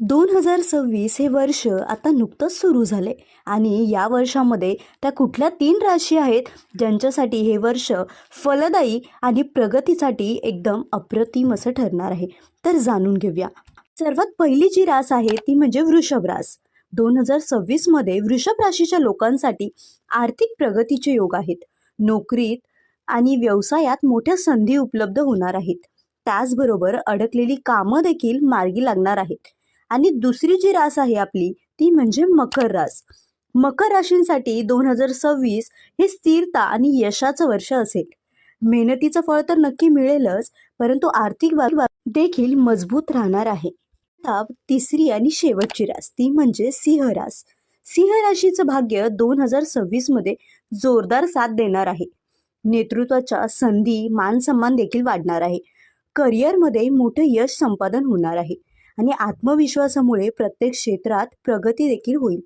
दोन हजार सव्वीस हे वर्ष आता नुकतंच सुरू झाले. आणि या वर्षामध्ये त्या कुठल्या तीन राशी आहेत? ज्यांच्यासाठी हे वर्ष फलदायी आणि प्रगतीसाठी एकदम अप्रतिम असं ठरणार आहे. तर जाणून घेऊया. सर्वात पहिली जी रास आहे ती म्हणजे वृषभ रास. दोन हजार सव्वीसमध्ये वृषभ राशीच्या लोकांसाठी आर्थिक प्रगतीचे योग आहेत. नोकरीत आणि व्यवसायात मोठ्या संधी उपलब्ध होणार आहेत. त्याचबरोबर अडकलेली कामं देखील मार्गी लागणार आहेत. आणि दुसरी जी रास आहे आपली ती म्हणजे मकर रास. मकर राशींसाठी दोन हजार सव्वीस हे स्थिरता आणि यशाचं वर्ष असेल. मेहनतीचं फळ तर नक्की मिळेलच परंतु आर्थिक बाब देखील मजबूत राहणार आहे. तिसरी आणि शेवटची रास ती म्हणजे सिंह रास. सिंह राशीचं भाग्य दोन हजार सव्वीसमध्ये जोरदार साथ देणार आहे. नेतृत्वाच्या संधी मानसन्मान देखील वाढणार आहे. करिअरमध्ये मोठं यश संपादन होणार आहे. आणि आत्मविश्वासामुळे प्रत्येक क्षेत्रात प्रगती देखील होईल.